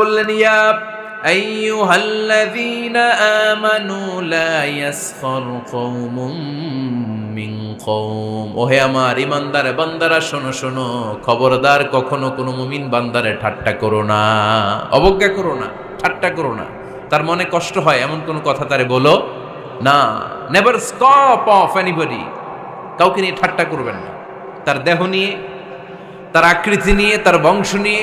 বললেন, ইয়া আমানু মিন ওহে আমার বান্দারা, শোনো শোনো, খবরদার কখনো কোনো মুমিন বান্দারে ঠাট্টা করো না, অবজ্ঞা করো না, ঠাট্টা করো না। তার মনে কষ্ট হয়, এমন কোনো কথা তারে বলো না। নেভার স্কপ অফ এনিবডি কাউকে নিয়ে ঠাট্টা করবেন না। তার দেহ নিয়ে, তার আকৃতি নিয়ে, তার বংশ নিয়ে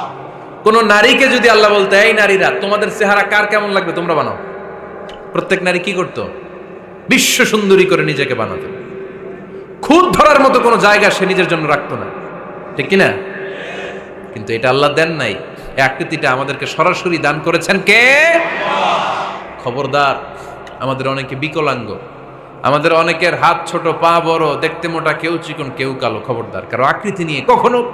কোন নারীকে যদি আল্লাহ বলতে, এই নারীরা, তোমাদের চেহারা কার কেমন লাগবে? তোমরা বানাও। প্রত্যেক নারী কি করতো? বিশ্ব সুন্দরী করে নিজেকে বানাতো। খুদ ধরার মতো কোনো জায়গা সে নিজের জন্য রাখতো না। ঠিক কিনা? কিন্তু এটা আল্লাহ দেন নাই। আকৃতিটা আমাদেরকে সরাসরি দান করেছেন কে? খবরদার। আমাদের অনেকে বিকলাঙ্গ। আমাদের অনেকের হাত ছোট, পা বড়, দেখতে মোটা, কেউ চিকন, কেউ কালো। খবরদার। কারও আকৃতি নিয়ে কখনো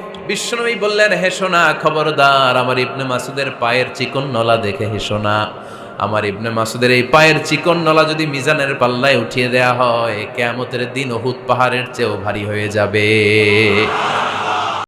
বিষ্ণুই বললেন হেসো না খবরদার, আমার ইবনে মাসুদের পায়ের চিকন নলা দেখে হেসো না আমার ইবনে মাসুদের এই পায়ের চিকন নলা যদি মিজানের পাল্লায় উঠিয়ে দেয়া হয়, কেয়ামতের দিন ওহুদ পাহাড়ের চেয়েও ভারী হয়ে যাবে।